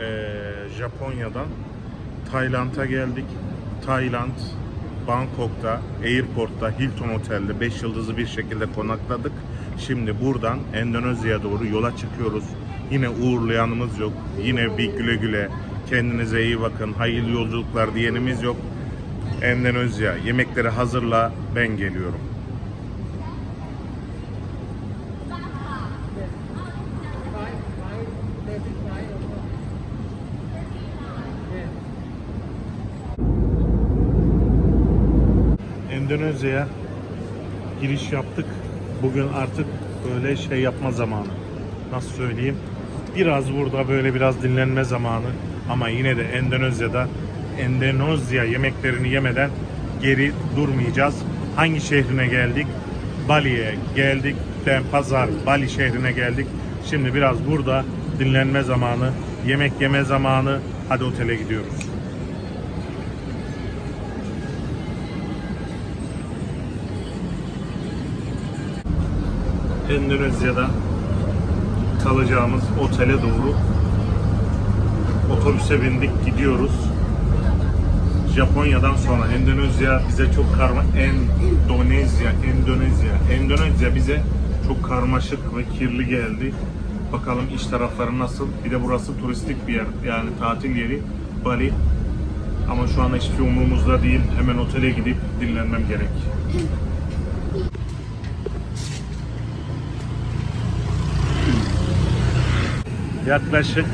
Ee, Japonya'dan Tayland'a geldik. Tayland, Bangkok'ta, Airport'ta, Hilton Otel'de 5 yıldızlı bir şekilde konakladık. Şimdi buradan Endonezya'ya doğru yola çıkıyoruz. Yine uğurlayanımız yok. Yine bir güle güle kendinize iyi bakın, hayırlı yolculuklar diyenimiz yok. Endonezya yemekleri hazırla ben geliyorum. Endonezya'ya giriş yaptık. Bugün artık böyle şey yapma zamanı. Nasıl söyleyeyim? Biraz burada böyle biraz dinlenme zamanı. Ama yine de Endonezya'da Endonezya yemeklerini yemeden geri durmayacağız. Hangi şehrine geldik? Bali'ye geldik. Denpasar, Bali şehrine geldik. Şimdi biraz burada dinlenme zamanı, yemek yeme zamanı. Hadi otele gidiyoruz. Endonezya'da kalacağımız otele doğru otobüse bindik gidiyoruz. Japonya'dan sonra Endonezya bize çok karma Endonezya, Endonezya, Endonezya bize çok karmaşık ve kirli geldi. Bakalım iç tarafları nasıl? Bir de burası turistik bir yer. Yani tatil yeri Bali. Ama şu anda hiçbir umurumuzda değil. Hemen otele gidip dinlenmem gerek. Yaklaşık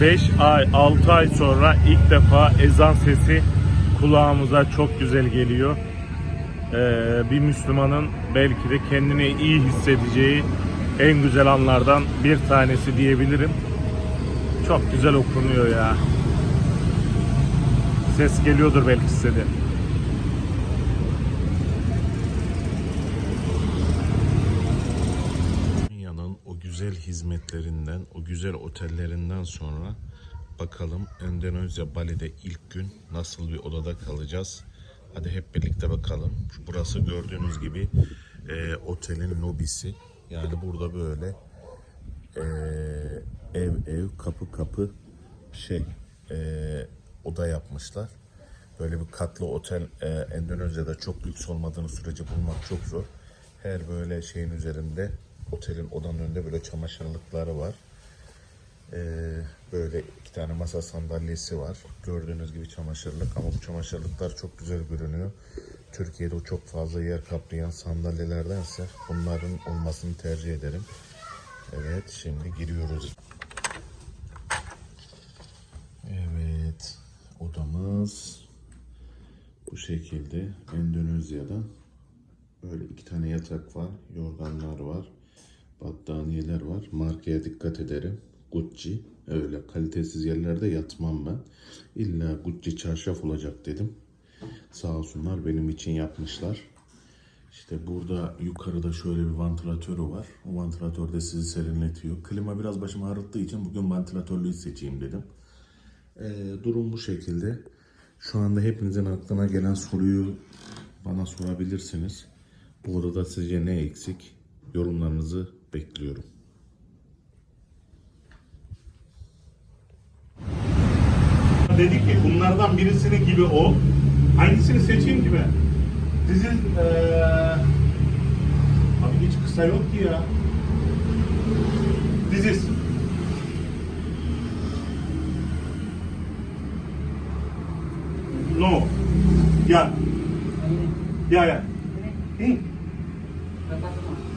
5 ay 6 ay sonra ilk defa ezan sesi kulağımıza çok güzel geliyor. Ee, bir Müslümanın belki de kendini iyi hissedeceği en güzel anlardan bir tanesi diyebilirim. Çok güzel okunuyor ya. Ses geliyordur belki size de. Dünyanın o güzel hizmetlerinden, o güzel otellerinden sonra bakalım Endonezya Bali'de ilk gün nasıl bir odada kalacağız. Hadi hep birlikte bakalım. Burası gördüğünüz gibi e, otelin lobisi. Yani burada böyle e, ev ev kapı kapı şey e, oda yapmışlar. Böyle bir katlı otel e, Endonezya'da çok lüks olmadığını sürece bulmak çok zor. Her böyle şeyin üzerinde otelin odanın önünde böyle çamaşırlıkları var. E, böyle iki tane masa sandalyesi var. Gördüğünüz gibi çamaşırlık ama bu çamaşırlıklar çok güzel görünüyor. Türkiye'de o çok fazla yer kaplayan sandalyelerdense bunların olmasını tercih ederim. Evet şimdi giriyoruz. Evet odamız bu şekilde Endonezya'da böyle iki tane yatak var, yorganlar var, battaniyeler var. Markaya dikkat ederim. Gucci. Öyle kalitesiz yerlerde yatmam ben. İlla Gucci çarşaf olacak dedim. Sağ olsunlar benim için yapmışlar. İşte burada yukarıda şöyle bir vantilatörü var. O vantilatör de sizi serinletiyor. Klima biraz başımı ağrıttığı için bugün vantilatörlüyü seçeyim dedim. Ee, durum bu şekilde. Şu anda hepinizin aklına gelen soruyu bana sorabilirsiniz. Bu odada sizce ne eksik? Yorumlarınızı bekliyorum. Dedi ki bunlardan birisinin gibi ol. Hangisini seçeyim ki ben? Dizi eee abi hiç kısa yok ki ya. Diziz. No. Ya. Ya ya.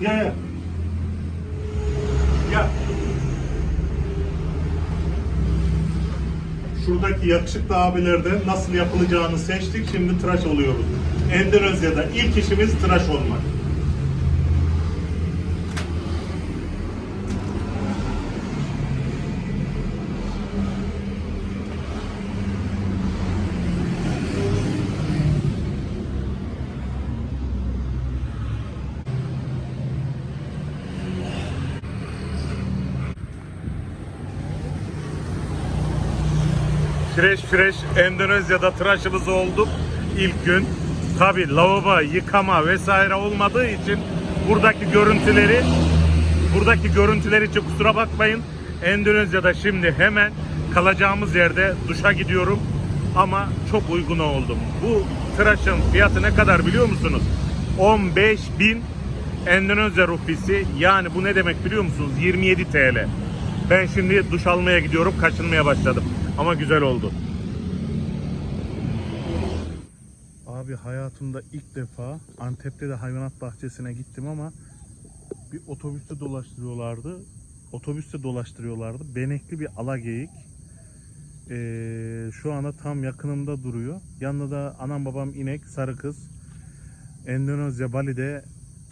Ya ya. Ya. Şuradaki yakışıklı abilerden nasıl yapılacağını seçtik. Şimdi tıraş oluyoruz. Endonezya'da ilk işimiz tıraş olmak. Fresh Endonezya'da tıraşımız olduk ilk gün. Tabi lavabo yıkama vesaire olmadığı için buradaki görüntüleri buradaki görüntüler için kusura bakmayın. Endonezya'da şimdi hemen kalacağımız yerde duşa gidiyorum. Ama çok uyguna oldum. Bu tıraşın fiyatı ne kadar biliyor musunuz? 15 bin Endonezya rupisi. Yani bu ne demek biliyor musunuz? 27 TL. Ben şimdi duş almaya gidiyorum. Kaçınmaya başladım. Ama güzel oldu. Abi hayatımda ilk defa Antep'te de hayvanat bahçesine gittim ama bir otobüste dolaştırıyorlardı. Otobüste dolaştırıyorlardı. Benekli bir alageyik. Ee, şu anda tam yakınımda duruyor. Yanında da anam babam inek, sarı kız. Endonezya Bali'de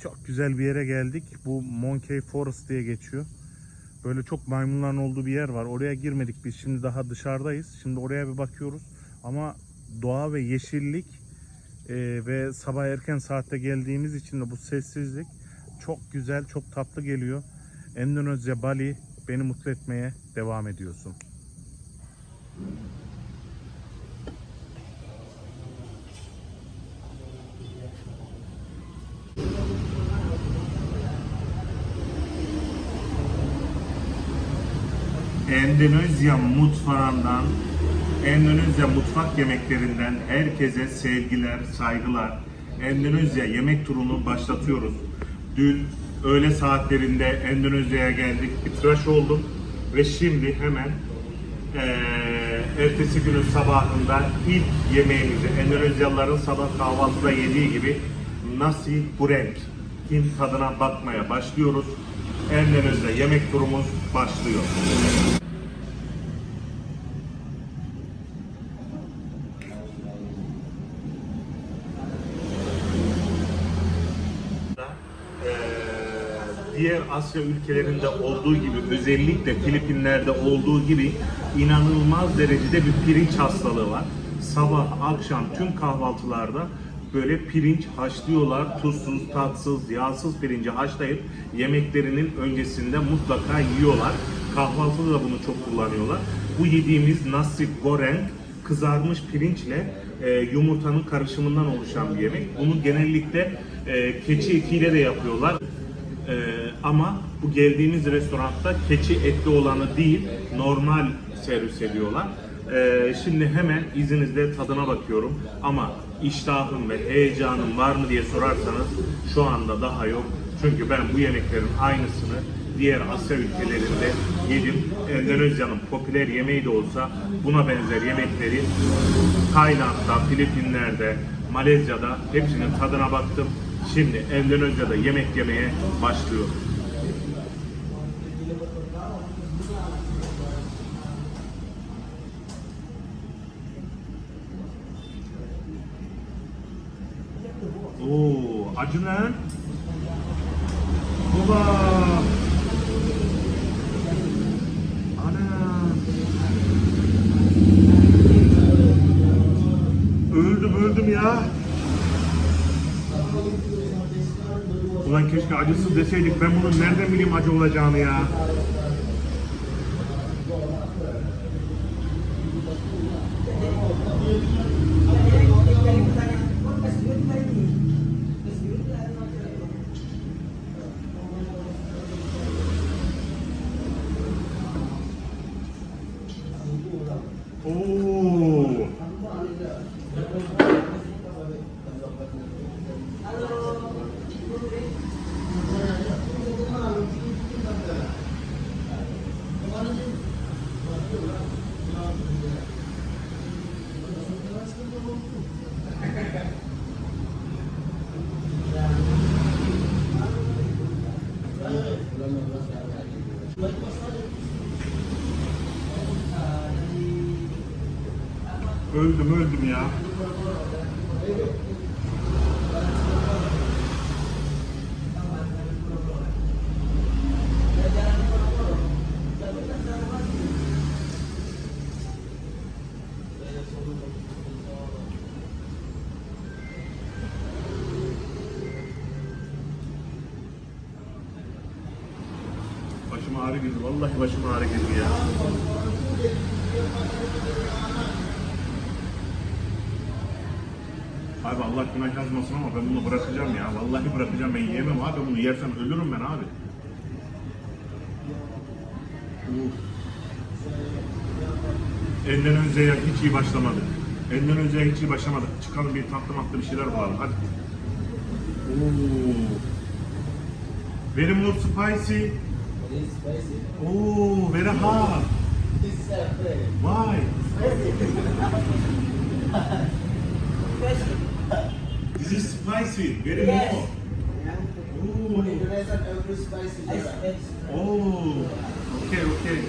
çok güzel bir yere geldik. Bu Monkey Forest diye geçiyor. Böyle çok maymunların olduğu bir yer var. Oraya girmedik biz. Şimdi daha dışarıdayız. Şimdi oraya bir bakıyoruz. Ama doğa ve yeşillik e, ve sabah erken saatte geldiğimiz için de bu sessizlik çok güzel, çok tatlı geliyor. Endonezya Bali beni mutlu etmeye devam ediyorsun. Endonezya mutfağından, Endonezya mutfak yemeklerinden herkese sevgiler, saygılar. Endonezya yemek turunu başlatıyoruz. Dün öğle saatlerinde Endonezya'ya geldik, bir tıraş oldum ve şimdi hemen eee ertesi günün sabahında ilk yemeğimizi Endonezyalıların sabah kahvaltıda yediği gibi nasi goreng Hint tadına bakmaya başlıyoruz. Endonezya yemek turumuz başlıyor. Diğer Asya ülkelerinde olduğu gibi özellikle Filipinler'de olduğu gibi inanılmaz derecede bir pirinç hastalığı var. Sabah, akşam tüm kahvaltılarda böyle pirinç haşlıyorlar. Tuzsuz, tatsız, yağsız pirinci haşlayıp yemeklerinin öncesinde mutlaka yiyorlar. Kahvaltıda da bunu çok kullanıyorlar. Bu yediğimiz nasi goreng kızarmış pirinçle e, yumurtanın karışımından oluşan bir yemek. Bunu genellikle e, keçi etiyle de yapıyorlar. E, ama bu geldiğimiz restoranda keçi etli olanı değil, normal servis ediyorlar. E, şimdi hemen izninizle tadına bakıyorum. Ama iştahım ve heyecanım var mı diye sorarsanız şu anda daha yok. Çünkü ben bu yemeklerin aynısını diğer Asya ülkelerinde yedim. Endonezya'nın popüler yemeği de olsa buna benzer yemekleri Tayland'da, Filipinler'de, Malezya'da hepsinin tadına baktım. Şimdi Endonezya'da yemek yemeye başlıyorum. Oo, acı lan. Deseydik. Ben bunun nereden bileyim acı olacağını ya. Öldüm öldüm ya. Başım ağrı girdi. Vallahi başım ağrı girdi ya. Abi Allah günah yazmasın ama ben bunu bırakacağım ya. Vallahi bırakacağım ben yiyemem abi bunu yersem ölürüm ben abi. Endonezya'ya hiç iyi başlamadık. Endonezya'ya hiç iyi başlamadık. Çıkalım bir tatlı matlı bir şeyler bulalım. Hadi. Oo. Very more spicy. Oh, very hot. It's Why? This is spicy. Very Yes. more. Oh. Indonesia, every spicy. Yes. Oo. Okey okey.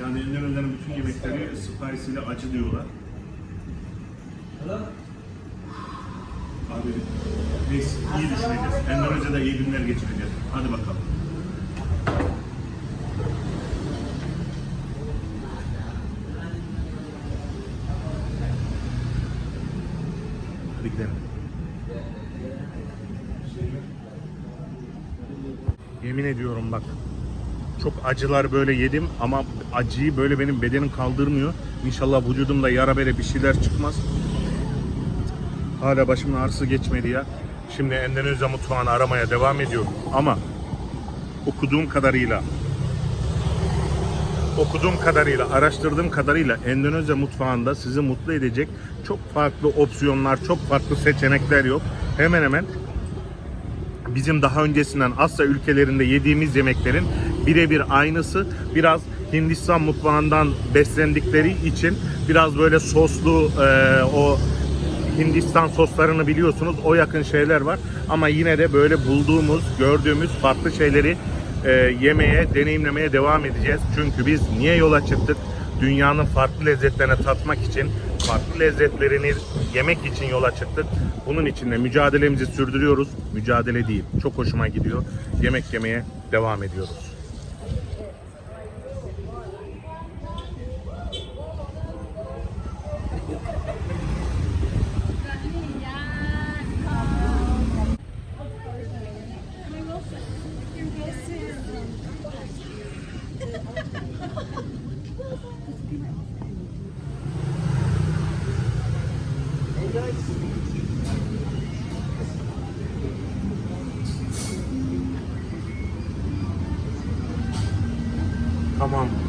Yani Endonezya'nın bütün yemekleri spicy ile acı diyorlar. Abi neyse iyi düşüneceğiz. Endonezya'da iyi günler geçireceğiz. Hadi bakalım. Hadi gidelim. Yemin ediyorum bak. Çok acılar böyle yedim ama acıyı böyle benim bedenim kaldırmıyor. İnşallah vücudumda yara bere bir şeyler çıkmaz. Hala başımın ağrısı geçmedi ya. Şimdi Endonezya mutfağını aramaya devam ediyorum. Ama okuduğum kadarıyla okuduğum kadarıyla, araştırdığım kadarıyla Endonezya mutfağında sizi mutlu edecek çok farklı opsiyonlar, çok farklı seçenekler yok. Hemen hemen bizim daha öncesinden Asya ülkelerinde yediğimiz yemeklerin birebir aynısı. Biraz Hindistan mutfağından beslendikleri için biraz böyle soslu e, o Hindistan soslarını biliyorsunuz o yakın şeyler var. Ama yine de böyle bulduğumuz, gördüğümüz farklı şeyleri e, yemeye, deneyimlemeye devam edeceğiz. Çünkü biz niye yola çıktık? Dünyanın farklı lezzetlerini tatmak için, farklı lezzetlerini yemek için yola çıktık. Bunun için de mücadelemizi sürdürüyoruz. Mücadele değil, çok hoşuma gidiyor. Yemek yemeye devam ediyoruz.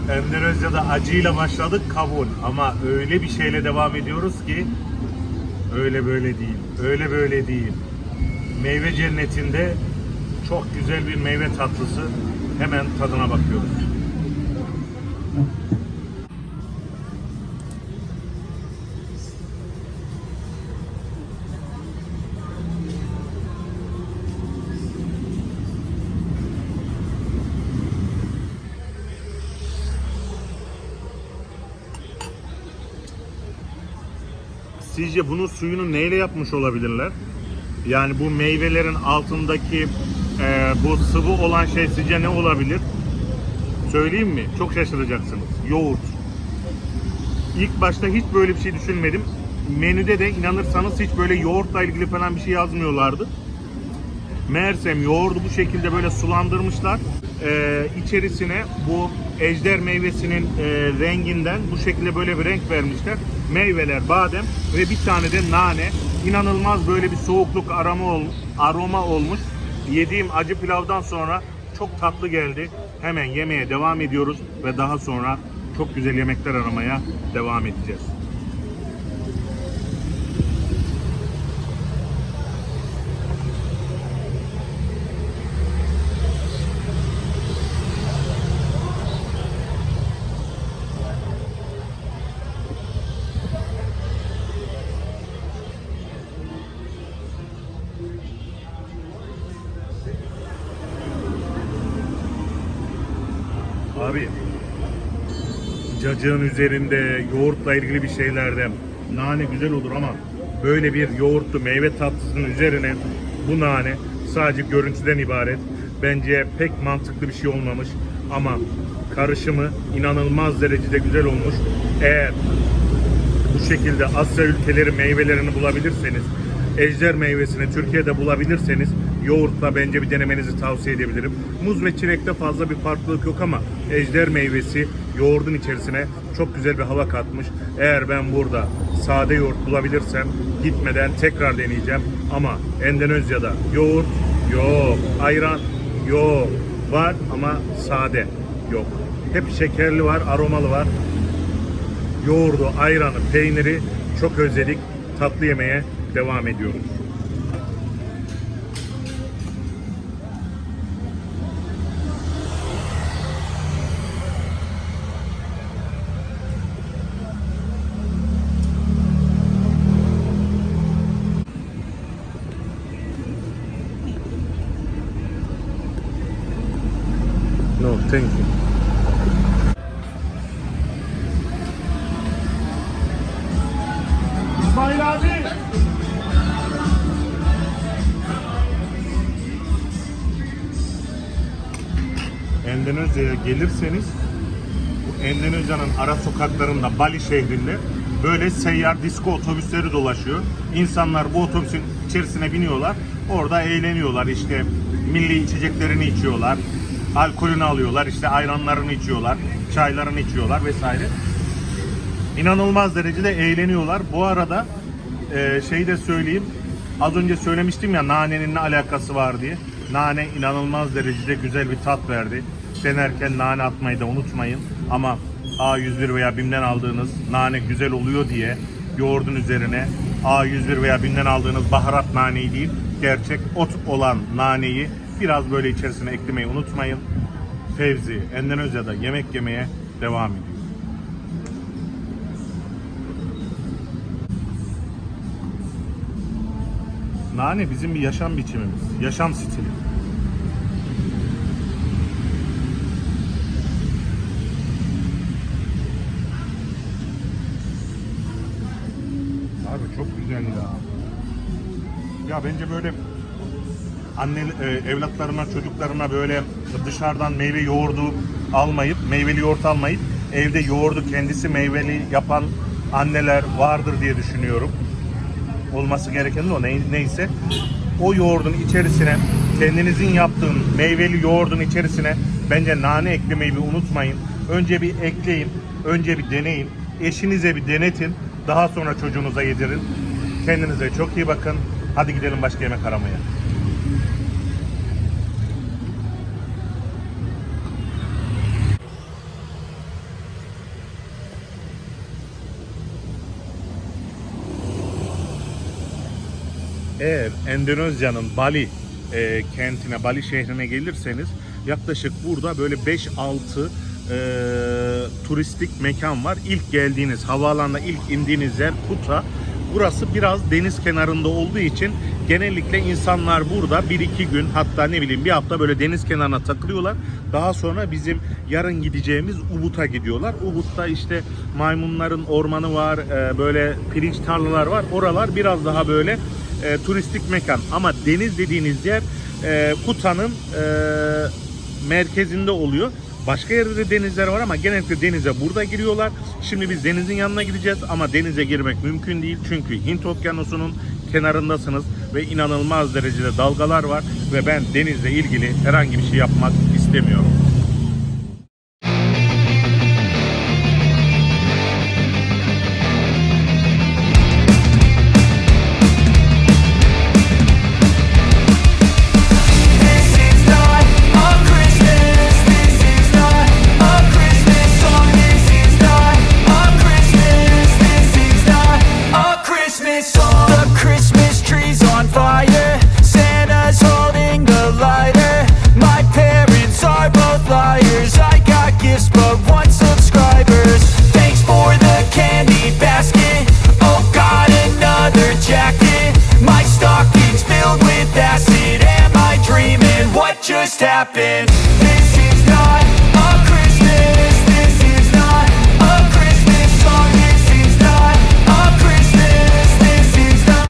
Endonezya'da acıyla başladık kabul ama öyle bir şeyle devam ediyoruz ki öyle böyle değil. Öyle böyle değil. Meyve cennetinde çok güzel bir meyve tatlısı. Hemen tadına bakıyoruz. Sizce bunun suyunu neyle yapmış olabilirler? Yani bu meyvelerin altındaki e, bu sıvı olan şey sizce ne olabilir? Söyleyeyim mi? Çok şaşıracaksınız. Yoğurt. İlk başta hiç böyle bir şey düşünmedim. Menüde de inanırsanız hiç böyle yoğurtla ilgili falan bir şey yazmıyorlardı. Meğersem yoğurdu bu şekilde böyle sulandırmışlar. Ee, içerisine bu ejder meyvesinin e, renginden bu şekilde böyle bir renk vermişler. Meyveler, badem ve bir tane de nane. İnanılmaz böyle bir soğukluk aroma olmuş, aroma olmuş. Yediğim acı pilavdan sonra çok tatlı geldi. Hemen yemeye devam ediyoruz ve daha sonra çok güzel yemekler aramaya devam edeceğiz. Abi cacığın üzerinde yoğurtla ilgili bir şeylerde nane güzel olur ama böyle bir yoğurtlu meyve tatlısının üzerine bu nane sadece görüntüden ibaret. Bence pek mantıklı bir şey olmamış ama karışımı inanılmaz derecede güzel olmuş. Eğer bu şekilde Asya ülkeleri meyvelerini bulabilirseniz, ejder meyvesini Türkiye'de bulabilirseniz yoğurtla bence bir denemenizi tavsiye edebilirim. Muz ve çilekte fazla bir farklılık yok ama ejder meyvesi yoğurdun içerisine çok güzel bir hava katmış. Eğer ben burada sade yoğurt bulabilirsem gitmeden tekrar deneyeceğim. Ama Endonezya'da yoğurt yok, ayran yok, var ama sade yok. Hep şekerli var, aromalı var. Yoğurdu, ayranı, peyniri çok özledik. Tatlı yemeye devam ediyoruz. Thank you. İsmail abi. Endonezya'ya gelirseniz bu Endonezya'nın ara sokaklarında Bali şehrinde böyle seyyar disko otobüsleri dolaşıyor. İnsanlar bu otobüsün içerisine biniyorlar. Orada eğleniyorlar. İşte milli içeceklerini içiyorlar. Alkolünü alıyorlar. işte ayranlarını içiyorlar. Çaylarını içiyorlar vesaire. İnanılmaz derecede eğleniyorlar. Bu arada e, şey de söyleyeyim. Az önce söylemiştim ya nanenin ne alakası var diye. Nane inanılmaz derecede güzel bir tat verdi. Denerken nane atmayı da unutmayın. Ama A101 veya BİM'den aldığınız nane güzel oluyor diye yoğurdun üzerine A101 veya BİM'den aldığınız baharat naneyi değil, gerçek ot olan naneyi biraz böyle içerisine eklemeyi unutmayın. Fevzi Endonezya'da yemek yemeye devam ediyor. Nane bizim bir yaşam biçimimiz, yaşam stili. Abi çok güzel ya. Ya bence böyle anne e, evlatlarına, çocuklarına böyle dışarıdan meyve yoğurdu almayıp, meyveli yoğurt almayıp evde yoğurdu kendisi meyveli yapan anneler vardır diye düşünüyorum olması gereken de o ne- neyse o yoğurdun içerisine kendinizin yaptığın meyveli yoğurdun içerisine bence nane eklemeyi bir unutmayın. Önce bir ekleyin, önce bir deneyin, eşinize bir denetin, daha sonra çocuğunuza yedirin. Kendinize çok iyi bakın. Hadi gidelim başka yemek aramaya. Eğer Endonezya'nın Bali e, kentine, Bali şehrine gelirseniz yaklaşık burada böyle 5-6 e, turistik mekan var. İlk geldiğiniz, havaalanına ilk indiğiniz yer Kuta. Burası biraz deniz kenarında olduğu için genellikle insanlar burada 1-2 gün hatta ne bileyim bir hafta böyle deniz kenarına takılıyorlar. Daha sonra bizim yarın gideceğimiz Ubud'a gidiyorlar. Ubud'da işte maymunların ormanı var, e, böyle pirinç tarlalar var. Oralar biraz daha böyle e, turistik mekan ama deniz dediğiniz yer e, Kuta'nın e, merkezinde oluyor. Başka yerde de denizler var ama genellikle denize burada giriyorlar. Şimdi biz denizin yanına gideceğiz ama denize girmek mümkün değil. Çünkü Hint Okyanusu'nun kenarındasınız ve inanılmaz derecede dalgalar var ve ben denizle ilgili herhangi bir şey yapmak istemiyorum.